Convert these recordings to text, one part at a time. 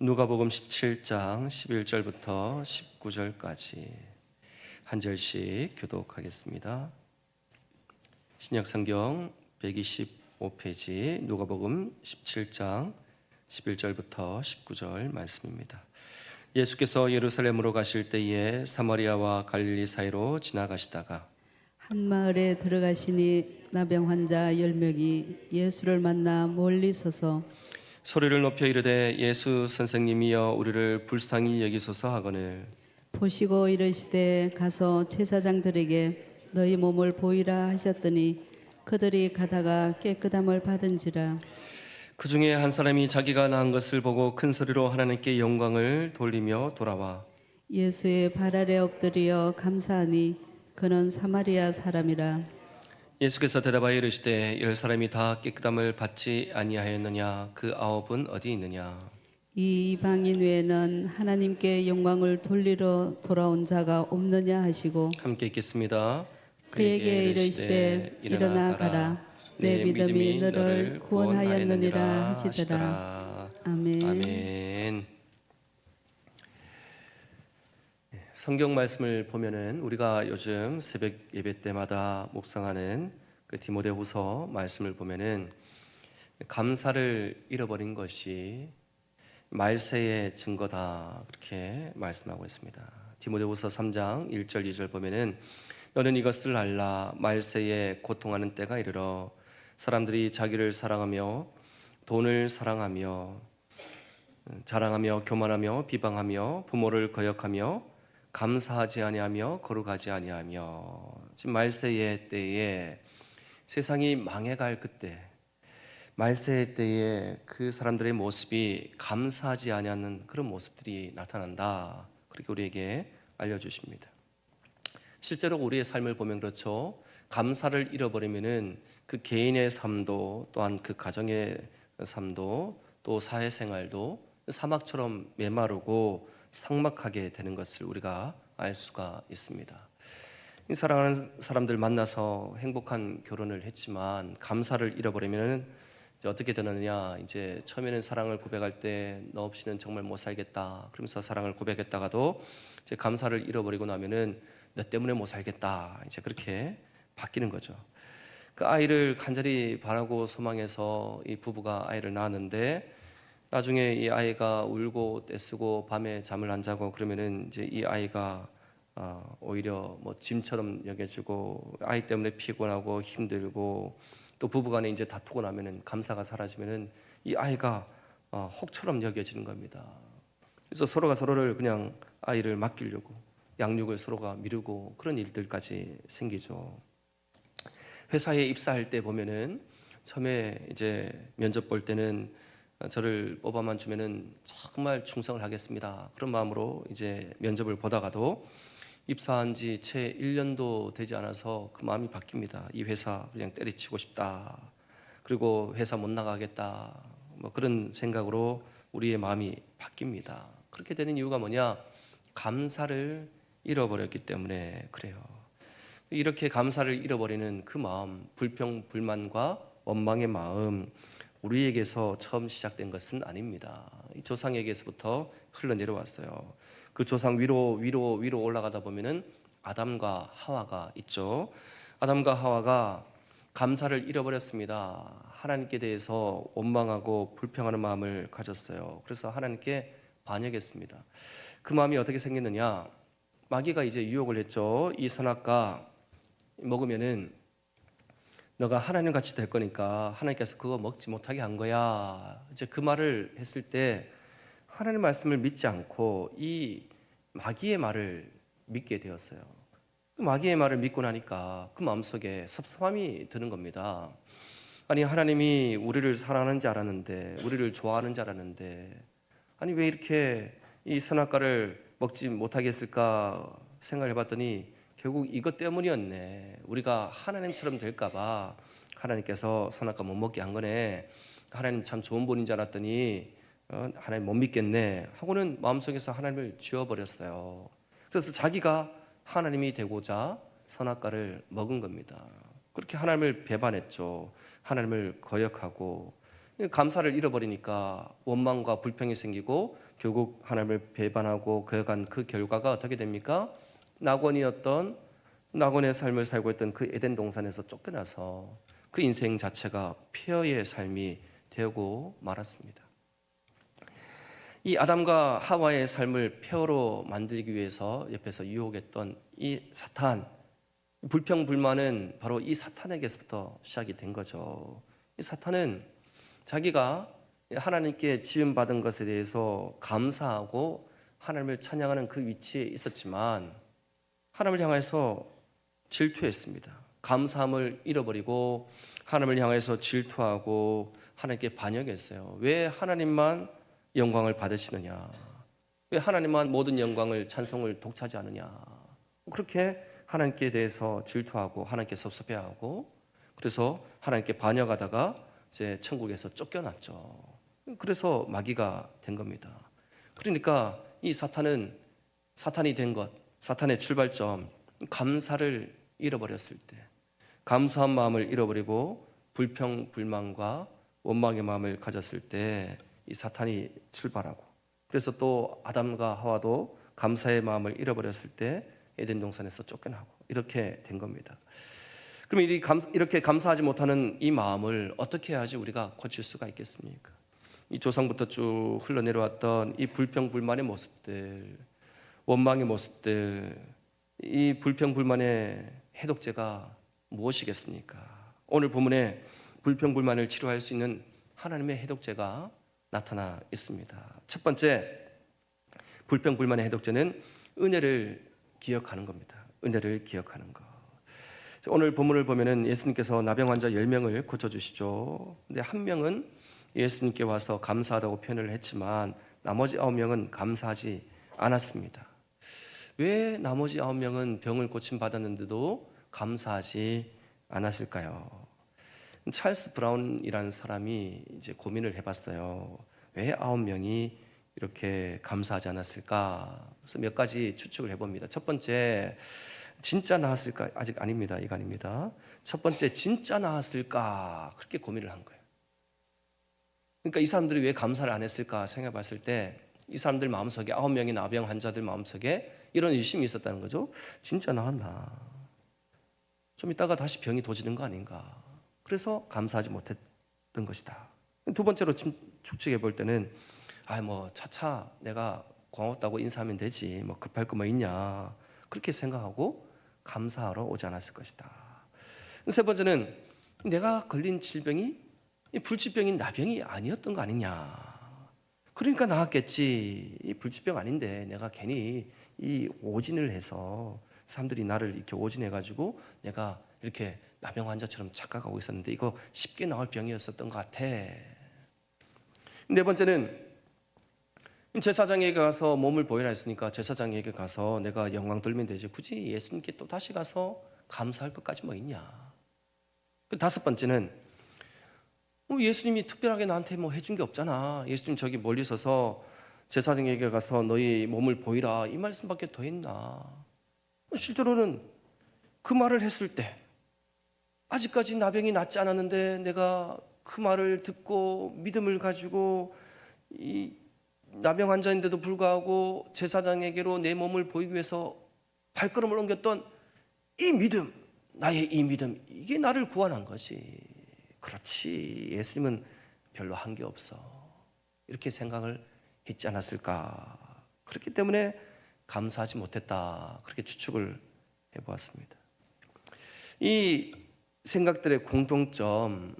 누가복음 17장 11절부터 19절까지 한 절씩 교독하겠습니다. 신약 성경 125페이지 누가복음 17장 11절부터 19절 말씀입니다. 예수께서 예루살렘으로 가실 때에 사마리아와 갈릴리 사이로 지나가시다가 한 마을에 들어가시니 나병 환자 열 명이 예수를 만나 멀리 서서 소리를 높여 이르되 예수 선생님이여 우리를 불쌍히 여기소서 하거늘. 보시고 이르시되 가서 제사장들에게 너희 몸을 보이라 하셨더니 그들이 가다가 깨끗함을 받은지라. 그 중에 한 사람이 자기가 낳은 것을 보고 큰 소리로 하나님께 영광을 돌리며 돌아와. 예수의 발 아래 엎드려 감사하니 그는 사마리아 사람이라 예수께서 대답하여 이르시되 열 사람이 다 깨끗함을 받지 아니하였느냐 그 아홉은 어디 있느냐 이 이방인 외에는 하나님께 영광을 돌리러 돌아온 자가 없느냐 하시고 함께 읽겠습니다. 그에게 이르시되 일어나 가라 내 믿음이 너를 구원하였느니라 하시더라 아멘. 아멘. 네, 성경 말씀을 보면은 우리가 요즘 새벽 예배 때마다 묵상하는 그 디모데후서 말씀을 보면은 감사를 잃어버린 것이 말세의 증거다 그렇게 말씀하고 있습니다. 디모데후서 3장 1절 2절 보면은 너는 이것을 알라 말세에 고통하는 때가 이르러 사람들이 자기를 사랑하며 돈을 사랑하며 자랑하며 교만하며 비방하며 부모를 거역하며 감사하지 아니하며 거룩하지 아니하며 지금 말세의 때에 세상이 망해갈 그때 말세의 때에 그 사람들의 모습이 감사하지 아니하는 그런 모습들이 나타난다. 그렇게 우리에게 알려주십니다. 실제로 우리의 삶을 보면 그렇죠. 감사를 잃어버리면은 그 개인의 삶도 또한 그 가정의 삶도 또 사회생활도 사막처럼 메마르고 삭막하게 되는 것을 우리가 알 수가 있습니다. 이 사랑하는 사람들 만나서 행복한 결혼을 했지만 감사를 잃어버리면 어떻게 되느냐 이제 처음에는 사랑을 고백할 때 너 없이는 정말 못 살겠다 그러면서 사랑을 고백했다가도 이제 감사를 잃어버리고 나면은 너 때문에 못 살겠다 이제 그렇게 바뀌는 거죠. 그 아이를 간절히 바라고 소망해서 이 부부가 아이를 낳았는데 나중에 이 아이가 울고 떼쓰고 밤에 잠을 안 자고 그러면은 이제 이 아이가 어, 오히려 뭐 짐처럼 여겨지고 아이 때문에 피곤하고 힘들고 또 부부간에 이제 다투고 나면은 감사가 사라지면은 이 아이가 어, 혹처럼 여겨지는 겁니다. 그래서 서로가 서로를 그냥 아이를 맡기려고 양육을 서로가 미루고 그런 일들까지 생기죠. 회사에 입사할 때 보면은 처음에 이제 면접 볼 때는 저를 뽑아만 주면은 정말 충성을 하겠습니다. 그런 마음으로 이제 면접을 보다가도 입사한 지 채 1년도 되지 않아서 그 마음이 바뀝니다. 이 회사 그냥 때리치고 싶다. 그리고 회사 못 나가겠다. 뭐 그런 생각으로 우리의 마음이 바뀝니다. 그렇게 되는 이유가 뭐냐? 감사를 잃어버렸기 때문에 그래요. 이렇게 감사를 잃어버리는 그 마음, 불평, 불만과 원망의 마음, 우리에게서 처음 시작된 것은 아닙니다. 이 조상에게서부터 흘러내려왔어요. 그 조상 위로 위로 위로 올라가다 보면은 아담과 하와가 있죠. 아담과 하와가 감사를 잃어버렸습니다. 하나님께 대해서 원망하고 불평하는 마음을 가졌어요. 그래서 하나님께 반역했습니다. 그 마음이 어떻게 생겼느냐? 마귀가 이제 유혹을 했죠. 이 선악과 먹으면은 너가 하나님 같이 될 거니까 하나님께서 그거 먹지 못하게 한 거야. 이제 그 말을 했을 때 하나님 말씀을 믿지 않고 이 마귀의 말을 믿게 되었어요. 그 마귀의 말을 믿고 나니까 그 마음속에 섭섭함이 드는 겁니다. 아니 하나님이 우리를 사랑하는 줄 알았는데 우리를 좋아하는 줄 알았는데 아니 왜 이렇게 이 선악과를 먹지 못하게 했을까 생각해 봤더니 결국 이것 때문이었네. 우리가 하나님처럼 될까봐 하나님께서 선악과 못 먹게 한 거네. 하나님 참 좋은 분인 줄 알았더니 어, 하나님 못 믿겠네 하고는 마음속에서 하나님을 지워버렸어요. 그래서 자기가 하나님이 되고자 선악과를 먹은 겁니다. 그렇게 하나님을 배반했죠. 하나님을 거역하고 감사를 잃어버리니까 원망과 불평이 생기고 결국 하나님을 배반하고 그간 그 결과가 어떻게 됩니까? 낙원이었던 낙원의 삶을 살고 있던 그 에덴 동산에서 쫓겨나서 그 인생 자체가 폐허의 삶이 되고 말았습니다. 이 아담과 하와의 삶을 폐허로 만들기 위해서 옆에서 유혹했던 이 사탄, 불평 불만은 바로 이 사탄에게서부터 시작이 된 거죠. 이 사탄은 자기가 하나님께 지음 받은 것에 대해서 감사하고 하나님을 찬양하는 그 위치에 있었지만 하나님을 향해서 질투했습니다. 감사함을 잃어버리고 하나님을 향해서 질투하고 하나님께 반역했어요. 왜 하나님만 영광을 받으시느냐? 왜 하나님만 모든 영광을 찬송을 독차지하느냐? 그렇게 하나님께 대해서 질투하고 하나님께 섭섭해하고 그래서 하나님께 반역하다가 이제 천국에서 쫓겨났죠. 그래서 마귀가 된 겁니다. 그러니까 이 사탄은 사탄이 된 것, 사탄의 출발점, 감사를 잃어버렸을 때, 감사한 마음을 잃어버리고 불평, 불만과 원망의 마음을 가졌을 때 이 사탄이 출발하고 그래서 또 아담과 하와도 감사의 마음을 잃어버렸을 때 에덴 동산에서 쫓겨나고 이렇게 된 겁니다. 그럼 이렇게 감사하지 못하는 이 마음을 어떻게 해야지 우리가 고칠 수가 있겠습니까? 이 조상부터 쭉 흘러내려왔던 이 불평 불만의 모습들, 원망의 모습들, 이 불평 불만의 해독제가 무엇이겠습니까? 오늘 본문에 불평 불만을 치료할 수 있는 하나님의 해독제가 나타나 있습니다. 첫 번째 불평 불만의 해독제는 은혜를 기억하는 겁니다. 은혜를 기억하는 것. 오늘 본문을 보면은 예수님께서 나병 환자 10명을 고쳐 주시죠. 근데 한 명은 예수님께 와서 감사하다고 표현을 했지만 나머지 9명은 감사하지 않았습니다. 왜 나머지 9명은 병을 고침 받았는데도 감사하지 않았을까요? 찰스 브라운이라는 사람이 이제 고민을 해봤어요. 왜 아홉 명이 이렇게 감사하지 않았을까? 그래서 몇 가지 추측을 해봅니다. 첫 번째, 진짜 나았을까? 아직 아닙니다. 이거 아닙니다. 첫 번째, 진짜 나았을까? 그렇게 고민을 한 거예요. 그러니까 이 사람들이 왜 감사를 안 했을까 생각해 봤을 때, 이 사람들 마음속에 아홉 명의 나병 환자들 마음속에 이런 의심이 있었다는 거죠. 진짜 나았나? 좀 이따가 다시 병이 도지는 거 아닌가? 그래서 감사하지 못했던 것이다. 두 번째로 추측해 볼 때는 아 뭐 차차 내가 고맙다고 인사하면 되지 뭐 급할 거 뭐 있냐 그렇게 생각하고 감사하러 오지 않았을 것이다. 세 번째는 내가 걸린 질병이 불치병인 나병이 아니었던 거 아니냐. 그러니까 나았겠지. 이 불치병 아닌데 내가 괜히 이 오진을 해서 사람들이 나를 이렇게 오진해 가지고 내가 이렇게 나병 환자처럼 착각하고 있었는데 이거 쉽게 나올 병이었었던 것 같아. 네 번째는 제사장에게 가서 몸을 보이라 했으니까 제사장에게 가서 내가 영광 돌면 되지 굳이 예수님께 또 다시 가서 감사할 것까지 뭐 있냐. 그 다섯 번째는 어, 예수님이 특별하게 나한테 뭐 해준 게 없잖아. 예수님 저기 멀리 서서 제사장에게 가서 너희 몸을 보이라 이 말씀밖에 더 했나. 실제로는 그 말을 했을 때 아직까지 나병이 낫지 않았는데 내가 그 말을 듣고 믿음을 가지고 이 나병 환자인데도 불구하고 제사장에게로 내 몸을 보이기 위해서 발걸음을 옮겼던 이 믿음, 나의 이 믿음, 이게 나를 구원한 거지. 그렇지. 예수님은 별로 한 게 없어. 이렇게 생각을 했지 않았을까. 그렇기 때문에 감사하지 못했다. 그렇게 추측을 해보았습니다. 이 생각들의 공통점,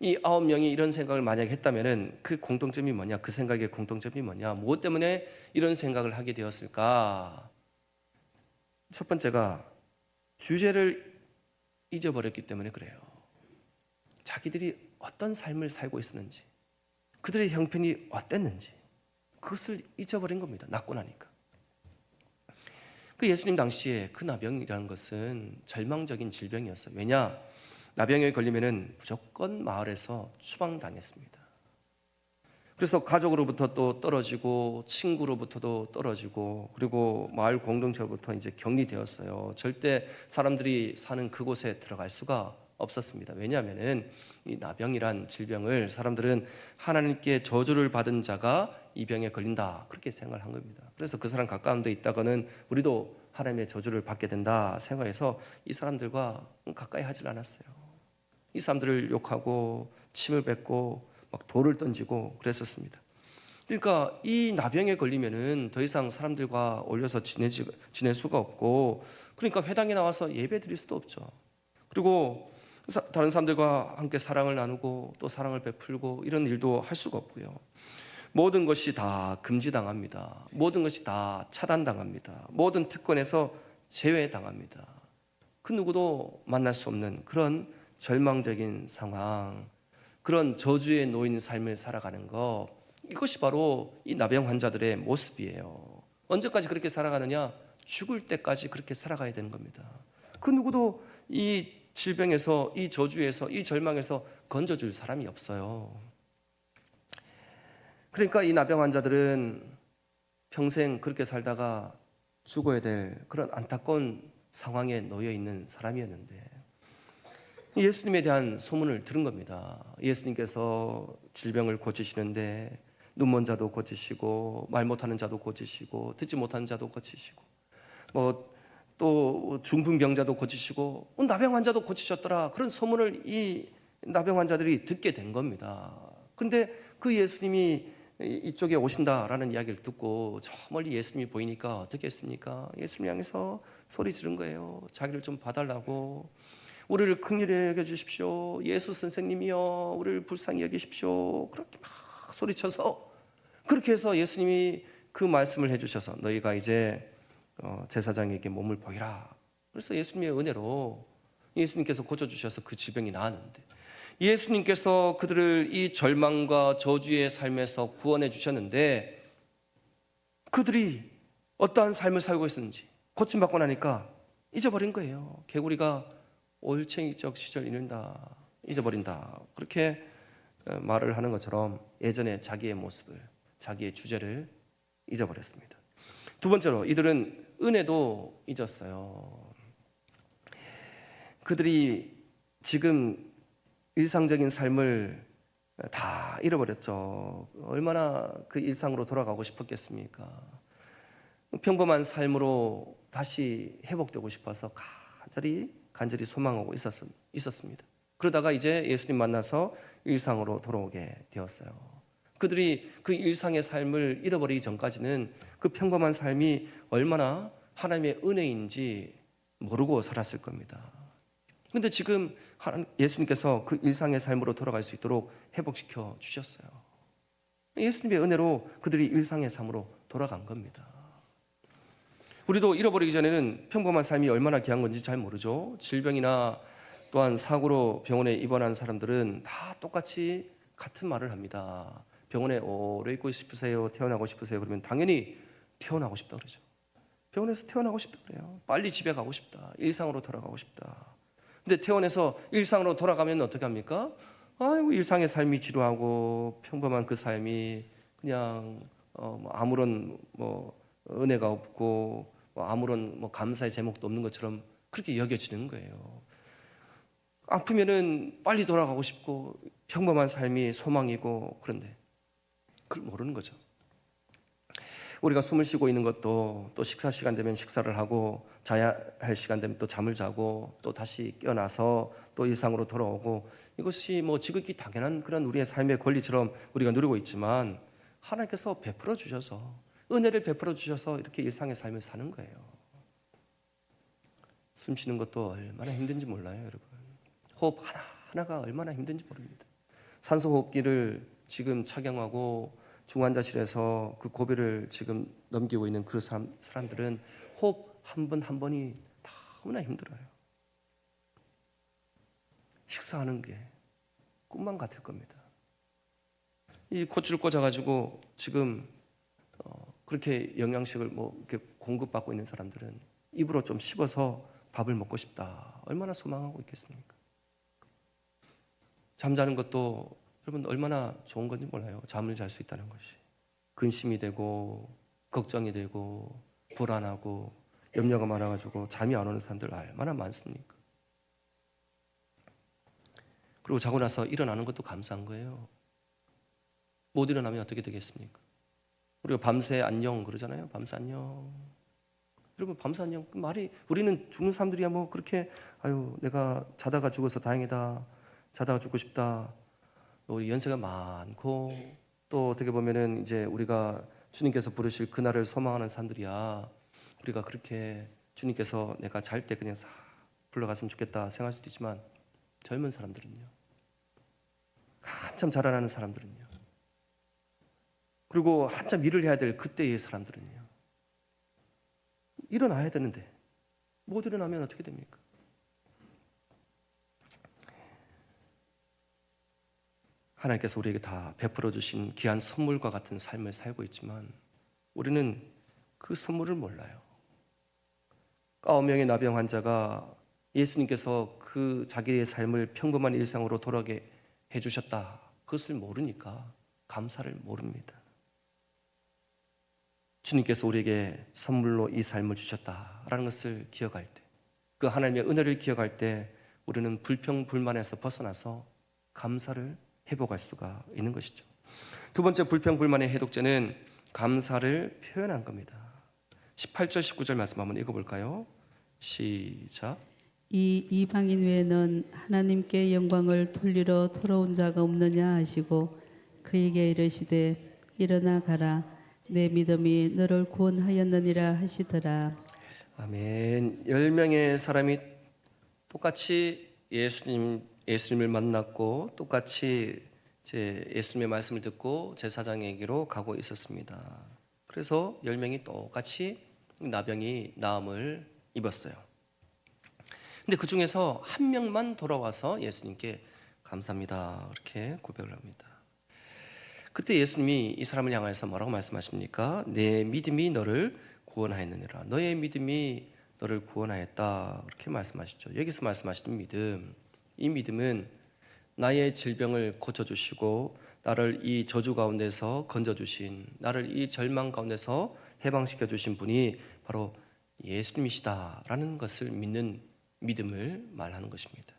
이 아홉 명이 이런 생각을 만약 했다면은 그 공통점이 뭐냐? 그 생각의 공통점이 뭐냐? 무엇 때문에 이런 생각을 하게 되었을까? 첫 번째가 주제를 잊어버렸기 때문에 그래요. 자기들이 어떤 삶을 살고 있었는지, 그들의 형편이 어땠는지, 그것을 잊어버린 겁니다. 낫고 나니까. 그 예수님 당시에 그 나병이라는 것은 절망적인 질병이었어요. 왜냐? 나병에 걸리면은 무조건 마을에서 추방당했습니다. 그래서 가족으로부터 또 떨어지고 친구로부터도 떨어지고 그리고 마을 공동체로부터 이제 격리되었어요. 절대 사람들이 사는 그곳에 들어갈 수가 없었습니다. 왜냐하면은 이 나병이란 질병을 사람들은 하나님께 저주를 받은 자가 이 병에 걸린다 그렇게 생각을 한 겁니다. 그래서 그 사람 가까운 데 있다가는 우리도 하나님의 저주를 받게 된다 생각해서 이 사람들과 가까이 하질 않았어요. 이 사람들을 욕하고 침을 뱉고 막 돌을 던지고 그랬었습니다. 그러니까 이 나병에 걸리면은 더 이상 사람들과 어울려서 지내지, 지낼 수가 없고 그러니까 회당에 나와서 예배 드릴 수도 없죠. 그리고 사- 다른 사람들과 함께 사랑을 나누고 또 사랑을 베풀고 이런 일도 할 수가 없고요. 모든 것이 다 금지당합니다. 모든 것이 다 차단당합니다. 모든 특권에서 제외당합니다. 그 누구도 만날 수 없는 그런 절망적인 상황, 그런 저주에 놓인 삶을 살아가는 것, 이것이 바로 이 나병 환자들의 모습이에요. 언제까지 그렇게 살아가느냐? 죽을 때까지 그렇게 살아가야 되는 겁니다. 그 누구도 이 질병에서, 이 저주에서, 이 절망에서 건져줄 사람이 없어요. 그러니까 이 나병 환자들은 평생 그렇게 살다가 죽어야 될 그런 안타까운 상황에 놓여 있는 사람이었는데 예수님에 대한 소문을 들은 겁니다. 예수님께서 질병을 고치시는데 눈먼 자도 고치시고 말 못하는 자도 고치시고 듣지 못하는 자도 고치시고 뭐 또 중풍병자도 고치시고 어, 나병 환자도 고치셨더라 그런 소문을 이 나병 환자들이 듣게 된 겁니다. 근데 그 예수님이 이- 이쪽에 오신다라는 이야기를 듣고 저 멀리 예수님이 보이니까 어떻게 했습니까? 예수님 향해서 소리 지른 거예요. 자기를 좀 봐달라고. 우리를 긍휼히 여겨 주십시오. 예수 선생님이여 우리를 불쌍히 여기십시오. 그렇게 막 소리쳐서 그렇게 해서 예수님이 그 말씀을 해주셔서 너희가 이제 어, 제사장에게 몸을 보이라. 그래서 예수님의 은혜로 예수님께서 고쳐주셔서 그 질병이 나았는데 예수님께서 그들을 이 절망과 저주의 삶에서 구원해 주셨는데 그들이 어떠한 삶을 살고 있었는지 고침받고 나니까 잊어버린 거예요. 개구리가 올챙이적 시절 잃는다, 잊어버린다. 그렇게 어, 말을 하는 것처럼 예전에 자기의 모습을, 자기의 주제를 잊어버렸습니다. 두 번째로 이들은 은혜도 잊었어요. 그들이 지금 일상적인 삶을 다 잃어버렸죠. 얼마나 그 일상으로 돌아가고 싶었겠습니까? 평범한 삶으로 다시 회복되고 싶어서 간절히 간절히 소망하고 있었, 있었습니다. 그러다가 이제 예수님 만나서 일상으로 돌아오게 되었어요. 그들이 그 일상의 삶을 잃어버리기 전까지는 그 평범한 삶이 얼마나 하나님의 은혜인지 모르고 살았을 겁니다. 근데 지금 예수님께서 그 일상의 삶으로 돌아갈 수 있도록 회복시켜 주셨어요. 예수님의 은혜로 그들이 일상의 삶으로 돌아간 겁니다. 우리도 잃어버리기 전에는 평범한 삶이 얼마나 귀한 건지 잘 모르죠. 질병이나 또한 사고로 병원에 입원한 사람들은 다 똑같이 같은 말을 합니다. 병원에 오래 있고 싶으세요? 태어나고 싶으세요? 그러면 당연히 태어나고 싶다 그러죠. 병원에서 태어나고 싶다 그래요. 빨리 집에 가고 싶다. 일상으로 돌아가고 싶다. 근데 퇴원해서 일상으로 돌아가면 어떻게 합니까? 아이고 일상의 삶이 지루하고 평범한 그 삶이 그냥 어, 뭐 아무런 뭐 은혜가 없고 뭐 아무런 뭐 감사의 제목도 없는 것처럼 그렇게 여겨지는 거예요. 아프면은 빨리 돌아가고 싶고 평범한 삶이 소망이고 그런데 그걸 모르는 거죠. 우리가 숨을 쉬고 있는 것도 또 식사 시간 되면 식사를 하고 자야 할 시간 되면 또 잠을 자고 또 다시 깨어나서 또 일상으로 돌아오고 이것이 뭐 지극히 당연한 그런 우리의 삶의 권리처럼 우리가 누리고 있지만 하나님께서 베풀어 주셔서 은혜를 베풀어 주셔서 이렇게 일상의 삶을 사는 거예요. 숨 쉬는 것도 얼마나 힘든지 몰라요, 여러분. 호흡 하나 하나가 얼마나 힘든지 모릅니다. 산소 호흡기를 지금 착용하고 중환자실에서 그 고비를 지금 넘기고 있는 그 사람, 사람들은 호흡 한 번 한 번이 너무나 힘들어요. 식사하는 게 꿈만 같을 겁니다. 이 고추를 꽂아가지고 지금 어, 그렇게 영양식을 뭐 이렇게 공급받고 있는 사람들은 입으로 좀 씹어서 밥을 먹고 싶다. 얼마나 소망하고 있겠습니까? 잠자는 것도 여러분 얼마나 좋은 건지 몰라요. 잠을 잘 수 있다는 것이 근심이 되고 걱정이 되고 불안하고 염려가 많아가지고 잠이 안 오는 사람들 얼마나 많습니까? 그리고 자고 나서 일어나는 것도 감사한 거예요. 못 일어나면 어떻게 되겠습니까? 우리가 밤새 안녕 그러잖아요. 밤새 안녕. 여러분 밤새 안녕 그 말이 우리는 죽는 사람들이야 뭐 그렇게 아유 내가 자다가 죽어서 다행이다. 자다가 죽고 싶다. 우리 연세가 많고 또 어떻게 보면은 이제 우리가 주님께서 부르실 그날을 소망하는 사람들이야. 우리가 그렇게 주님께서 내가 잘 때 그냥 싹 불러갔으면 좋겠다 생각할 수도 있지만 젊은 사람들은요. 한참 자라나는 사람들은요. 그리고 한참 일을 해야 될 그때의 사람들은요. 일어나야 되는데 못 일어나면 어떻게 됩니까? 하나님께서 우리에게 다 베풀어 주신 귀한 선물과 같은 삶을 살고 있지만 우리는 그 선물을 몰라요. 아홉 명의 나병 환자가 예수님께서 그 자기의 삶을 평범한 일상으로 돌아게 해주셨다. 그것을 모르니까 감사를 모릅니다. 주님께서 우리에게 선물로 이 삶을 주셨다라는 것을 기억할 때, 그 하나님의 은혜를 기억할 때 우리는 불평 불만에서 벗어나서 감사를 회복할 수가 있는 것이죠. 두 번째 불평 불만의 해독제는 감사를 표현한 겁니다. 18절 19절 말씀 한번 읽어볼까요? 시작. 이 이방인 외에는 하나님께 영광을 돌리러 돌아온 자가 없느냐 하시고 그에게 이르시되 일어나 가라 내 믿음이 너를 구원하였느니라 하시더라 아멘. 열 명의 사람이 똑같이 예수님 예수님을 만났고 똑같이 제 예수님의 말씀을 듣고 제사장에게로 가고 있었습니다. 그래서 열 명이 똑같이 나병이 나음을 입었어요. 근데 그 중에서 한 명만 돌아와서 예수님께 감사합니다. 이렇게 고백을 합니다. 그때 예수님이 이 사람을 향하여서 뭐라고 말씀하십니까? 내 믿음이 너를 구원하였느니라. 너의 믿음이 너를 구원하였다. 그렇게 말씀하시죠. 여기서 말씀하시는 믿음. 이 믿음은 나의 질병을 고쳐주시고 나를 이 저주 가운데서 건져주신 나를 이 절망 가운데서 해방시켜 주신 분이 바로 예수님이시다라는 것을 믿는 믿음을 말하는 것입니다.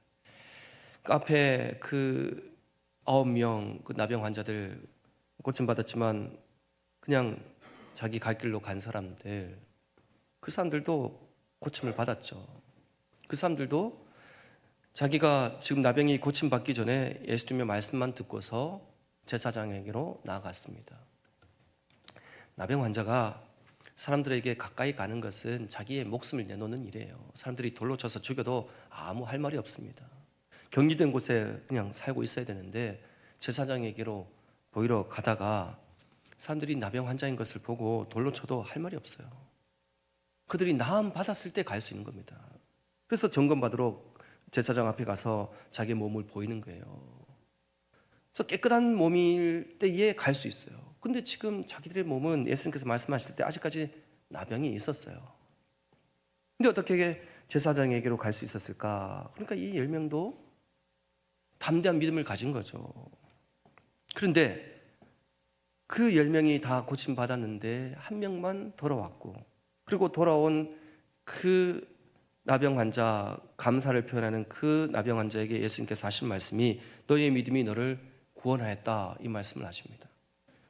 그 앞에 그 아홉 명 그 나병 환자들 고침 받았지만 그냥 자기 갈 길로 간 사람들 그 사람들도 고침을 받았죠. 그 사람들도 자기가 지금 나병이 고침 받기 전에 예수님의 말씀만 듣고서 제사장에게로 나아갔습니다. 나병 환자가 사람들에게 가까이 가는 것은 자기의 목숨을 내놓는 일이에요. 사람들이 돌로 쳐서 죽여도 아무 할 말이 없습니다. 격리된 곳에 그냥 살고 있어야 되는데 제사장에게로 보이러 가다가 사람들이 나병 환자인 것을 보고 돌로 쳐도 할 말이 없어요. 그들이 나음 받았을 때 갈 수 있는 겁니다. 그래서 점검 받으러 제사장 앞에 가서 자기 몸을 보이는 거예요. 그래서 깨끗한 몸일 때에 갈 수 있어요. 근데 지금 자기들의 몸은 예수님께서 말씀하실 때 아직까지 나병이 있었어요. 근데 어떻게 제사장에게로 갈 수 있었을까? 그러니까 이 열 명도 담대한 믿음을 가진 거죠. 그런데 그 열 명이 다 고침 받았는데 한 명만 돌아왔고 그리고 돌아온 그 나병 환자 감사를 표현하는 그 나병 환자에게 예수님께서 하신 말씀이 너의 믿음이 너를 구원하였다 이 말씀을 하십니다.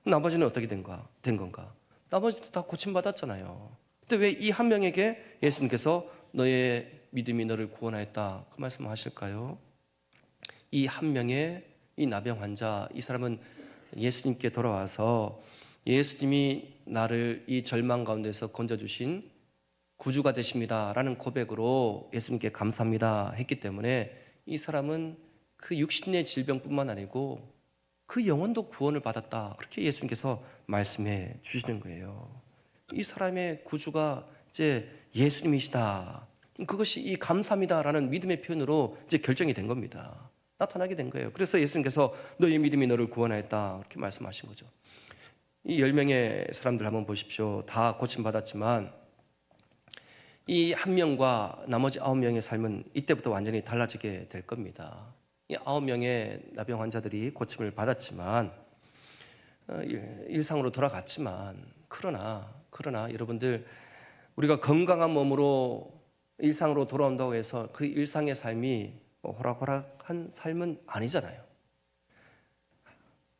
나머지는 어떻게 된가? 된 건가? 나머지도 다 고침 받았잖아요. 근데 왜 이 한 명에게 예수님께서 너의 믿음이 너를 구원하였다 그 말씀을 하실까요? 이 한 명의 이 나병 환자 이 사람은 예수님께 돌아와서 예수님이 나를 이 절망 가운데서 건져 주신 구주가 되십니다라는 고백으로 예수님께 감사합니다 했기 때문에 이 사람은 그 육신의 질병뿐만 아니고 그 영혼도 구원을 받았다. 그렇게 예수님께서 말씀해 주시는 거예요. 이 사람의 구주가 이제 예수님이시다. 그것이 이 감사합니다라는 믿음의 표현으로 이제 결정이 된 겁니다. 나타나게 된 거예요. 그래서 예수님께서 너의 믿음이 너를 구원하였다. 그렇게 말씀하신 거죠. 이 열 명의 사람들 한번 보십시오. 다 고침 받았지만 이 한 명과 나머지 아홉 명의 삶은 이때부터 완전히 달라지게 될 겁니다. 이 아홉 명의 나병 환자들이 고침을 받았지만 어, 일- 일상으로 돌아갔지만 그러나 그러나 여러분들 우리가 건강한 몸으로 일상으로 돌아온다고 해서 그 일상의 삶이 뭐 호락호락한 삶은 아니잖아요.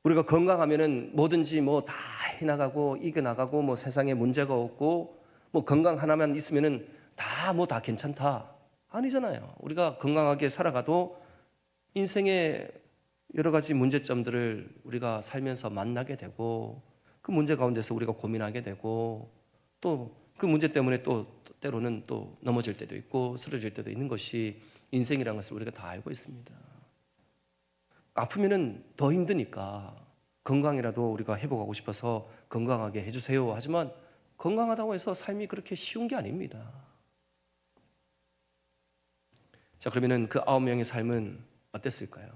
우리가 건강하면은 뭐든지 뭐 다 해나가고 이겨나가고 뭐 세상에 문제가 없고 뭐 건강 하나만 있으면은 다 뭐 다 괜찮다 아니잖아요. 우리가 건강하게 살아가도 인생의 여러 가지 문제점들을 우리가 살면서 만나게 되고 그 문제 가운데서 우리가 고민하게 되고 또 그 문제 때문에 또 때로는 또 넘어질 때도 있고 쓰러질 때도 있는 것이 인생이라는 것을 우리가 다 알고 있습니다. 아프면은 더 힘드니까 건강이라도 우리가 회복하고 싶어서 건강하게 해주세요. 하지만 건강하다고 해서 삶이 그렇게 쉬운 게 아닙니다. 자 그러면은 그 아홉 명의 삶은 어땠을까요?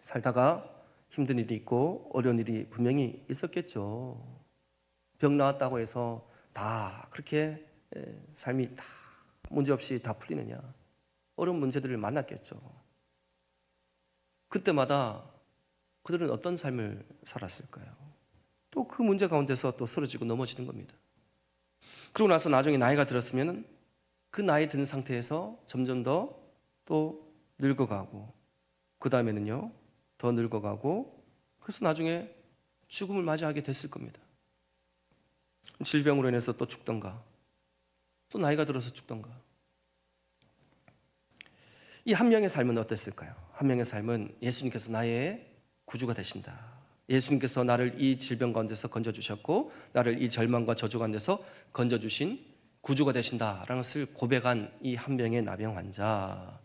살다가 힘든 일이 있고 어려운 일이 분명히 있었겠죠. 병 나왔다고 해서 다 그렇게 에, 삶이 다 문제 없이 다 풀리느냐? 어려운 문제들을 만났겠죠. 그때마다 그들은 어떤 삶을 살았을까요? 또 그 문제 가운데서 또 쓰러지고 넘어지는 겁니다. 그러고 나서 나중에 나이가 들었으면 그 나이 든 상태에서 점점 더 또 늙어가고 그 다음에는요 더 늙어가고 그래서 나중에 죽음을 맞이하게 됐을 겁니다. 질병으로 인해서 또 죽던가 또 나이가 들어서 죽던가 이 한 명의 삶은 어땠을까요? 한 명의 삶은 예수님께서 나의 구주가 되신다. 예수님께서 나를 이 질병 가운데서 건져 주셨고 나를 이 절망과 저주 가운데서 건져 주신 구주가 되신다라는 것을 고백한 이 한 명의 나병 환자.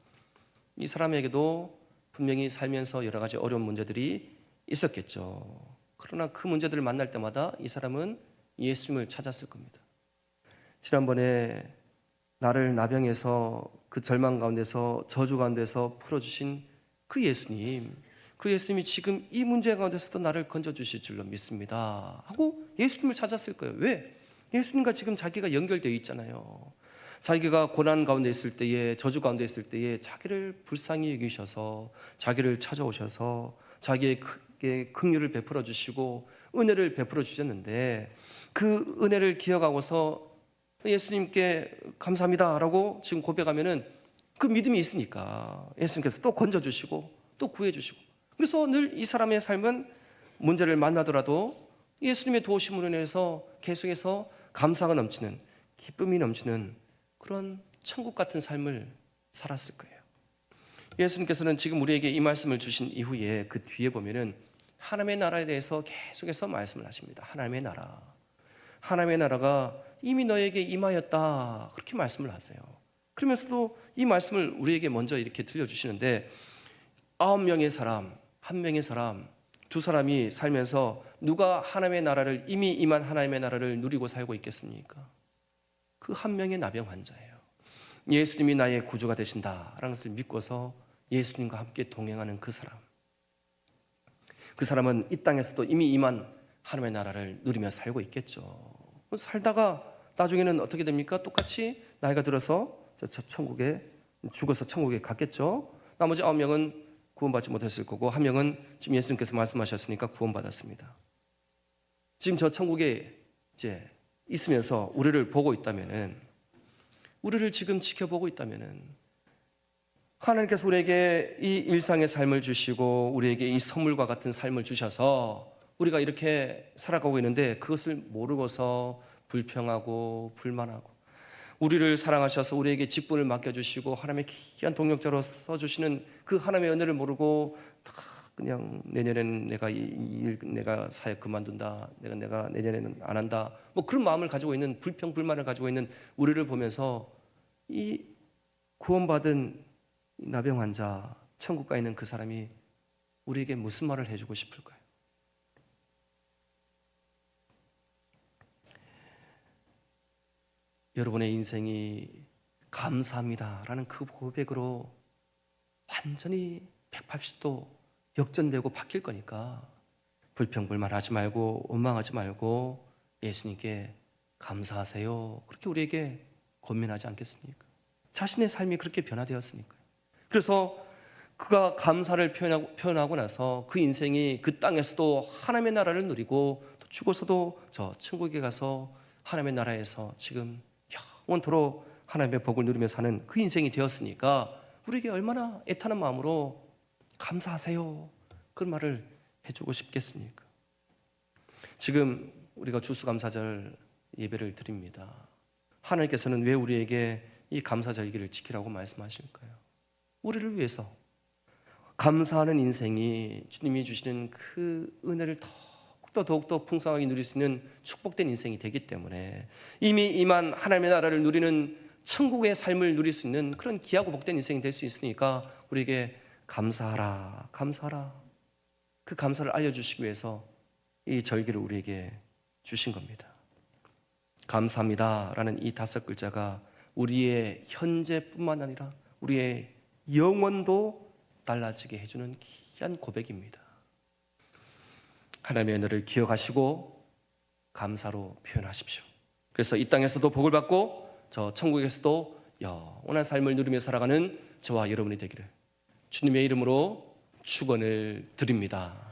이 사람에게도 분명히 살면서 여러 가지 어려운 문제들이 있었겠죠. 그러나 그 문제들을 만날 때마다 이 사람은 예수님을 찾았을 겁니다. 지난번에 나를 나병에서 그 절망 가운데서 저주 가운데서 풀어주신 그 예수님, 그 예수님이 지금 이 문제 가운데서도 나를 건져주실 줄로 믿습니다. 하고 예수님을 찾았을 거예요. 왜? 예수님과 지금 자기가 연결되어 있잖아요. 자기가 고난 가운데 있을 때에 저주 가운데 있을 때에 자기를 불쌍히 여기셔서 자기를 찾아오셔서 자기의 크게 긍휼을 베풀어 주시고 은혜를 베풀어 주셨는데 그 은혜를 기억하고서 예수님께 감사합니다라고 지금 고백하면은 그 믿음이 있으니까 예수님께서 또 건져 주시고 또 구해 주시고. 그래서 늘 이 사람의 삶은 문제를 만나더라도 예수님의 도우심으로 인해서 계속해서 감사가 넘치는 기쁨이 넘치는 그런 천국 같은 삶을 살았을 거예요. 예수님께서는 지금 우리에게 이 말씀을 주신 이후에 그 뒤에 보면은 하나님의 나라에 대해서 계속해서 말씀을 하십니다. 하나님의 나라. 하나님의 나라가 이미 너에게 임하였다. 그렇게 말씀을 하세요. 그러면서도 이 말씀을 우리에게 먼저 이렇게 들려주시는데 아홉 명의 사람, 한 명의 사람, 두 사람이 살면서 누가 하나님의 나라를 이미 임한 하나님의 나라를 누리고 살고 있겠습니까? 그 한 명의 나병 환자예요. 예수님이 나의 구주가 되신다라는 것을 믿고서 예수님과 함께 동행하는 그 사람. 그 사람은 이 땅에서도 이미 임한 하나님의 나라를 누리며 살고 있겠죠. 살다가 나중에는 어떻게 됩니까? 똑같이 나이가 들어서 저, 저 천국에 죽어서 천국에 갔겠죠. 나머지 아홉 명은 구원받지 못했을 거고 한 명은 지금 예수님께서 말씀하셨으니까 구원받았습니다. 지금 저 천국에 이제 있으면서 우리를 보고 있다면은 우리를 지금 지켜보고 있다면은 하나님께서 우리에게 이 일상의 삶을 주시고 우리에게 이 선물과 같은 삶을 주셔서 우리가 이렇게 살아가고 있는데 그것을 모르고서 불평하고 불만하고 우리를 사랑하셔서 우리에게 직분을 맡겨주시고 하나님의 귀한 동력자로 써주시는 그 하나님의 은혜를 모르고 다 그냥 내년에는 내가 이 일 내가 사역 그만둔다 내가 내가 내년에는 안 한다 뭐 그런 마음을 가지고 있는 불평 불만을 가지고 있는 우리를 보면서 이 구원받은 이 나병 환자 천국 가 있는 그 사람이 우리에게 무슨 말을 해주고 싶을까요? 여러분의 인생이 감사합니다라는 그 고백으로 완전히 180도 역전되고 바뀔 거니까 불평불만하지 말고 원망하지 말고 예수님께 감사하세요. 그렇게 우리에게 권면하지 않겠습니까? 자신의 삶이 그렇게 변화되었으니까요. 그래서 그가 감사를 표현하고, 표현하고 나서 그 인생이 그 땅에서도 하나님의 나라를 누리고 또 죽어서도 저 천국에 가서 하나님의 나라에서 지금 영원토록 하나님의 복을 누리며 사는 그 인생이 되었으니까 우리에게 얼마나 애타는 마음으로 감사하세요. 그런 말을 해주고 싶겠습니까? 지금 우리가 주수감사절 예배를 드립니다. 하나님께서는 왜 우리에게 이 감사절기를 지키라고 말씀하실까요? 우리를 위해서 감사하는 인생이 주님이 주시는 그 은혜를 더욱더 더욱더 풍성하게 누릴 수 있는 축복된 인생이 되기 때문에 이미 임한 하나님의 나라를 누리는 천국의 삶을 누릴 수 있는 그런 귀하고 복된 인생이 될 수 있으니까 우리에게 감사하라, 감사하라. 그 감사를 알려주시기 위해서 이 절기를 우리에게 주신 겁니다. 감사합니다 라는 이 다섯 글자가 우리의 현재뿐만 아니라 우리의 영원도 달라지게 해주는 귀한 고백입니다. 하나님의 은혜를 기억하시고 감사로 표현하십시오. 그래서 이 땅에서도 복을 받고 저 천국에서도 영원한 삶을 누리며 살아가는 저와 여러분이 되기를 주님의 이름으로 축원을 드립니다.